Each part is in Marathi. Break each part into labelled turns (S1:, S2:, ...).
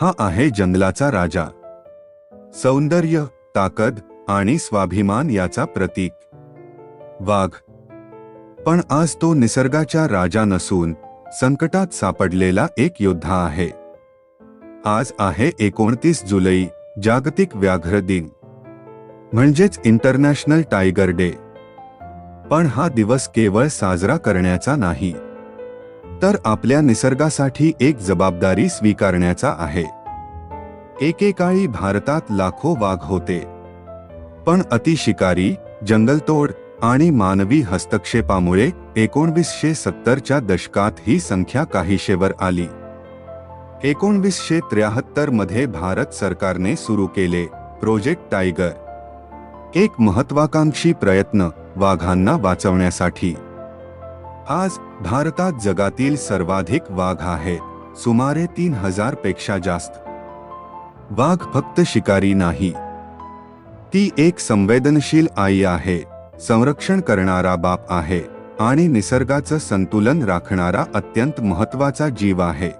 S1: हा आहे जंगलाचा राजा. सौंदर्य ताकद आणि स्वाभिमान याचा प्रतीक. वाघ. पण आज तो निसर्गाच्या राजा नसून संकटात सापडलेला एक योद्धा आहे. आज आहे एकोणतीस जुलै जागतिक व्याघ्र दिन. म्हणजेच इंटरनॅशनल टायगर डे. पण हा दिवस केवळ साजरा करण्याचा नाही. तर आपल्या निसर्गासाठी एक जबाबदारी स्वीकारण्याचा आहे. एकेकाळी भारतात लाखो वाघ होते. पण अतिशिकारी जंगलतोड आणि मानवी हस्तक्षेपामुळे एकोणवीसशे सत्तरच्या दशकात ही संख्या काहीशेवर आली. एकोणवीसशे त्र्याहत्तरमध्ये भारत सरकारने सुरू केले प्रोजेक्ट टायगर. एक महत्वाकांक्षी प्रयत्न वाघांना वाचवण्यासाठी. आज भारतात जगातील सर्वाधिक वाघ आहेत सुमारे तीन हजारपेक्षा जास्त. वाघ फक्त शिकारी नाही. ती एक संवेदनशील आई आहे. संरक्षण करणारा बाप आहे आणि निसर्गाचं संतुलन राखणारा अत्यंत महत्त्वाचा जीव आहे.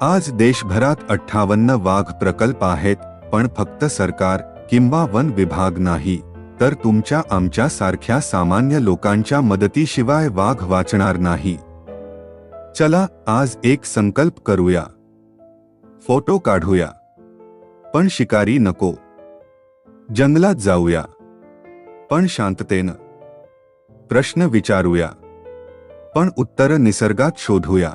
S1: आज देशभरात अठ्ठावन्न वाघ प्रकल्प आहेत पण फक्त सरकार किंवा वन विभाग नाही. तर तुमच्या आमच्या सारख्या सामान्य लोकांच्या मदतीशिवाय वाघ वाचणार नाही. चला आज एक संकल्प करूया. फोटो काढूया. पण शिकारी नको. जंगलात जाऊया. पण शांततेनं. प्रश्न विचारूया. पण उत्तर निसर्गात शोधूया.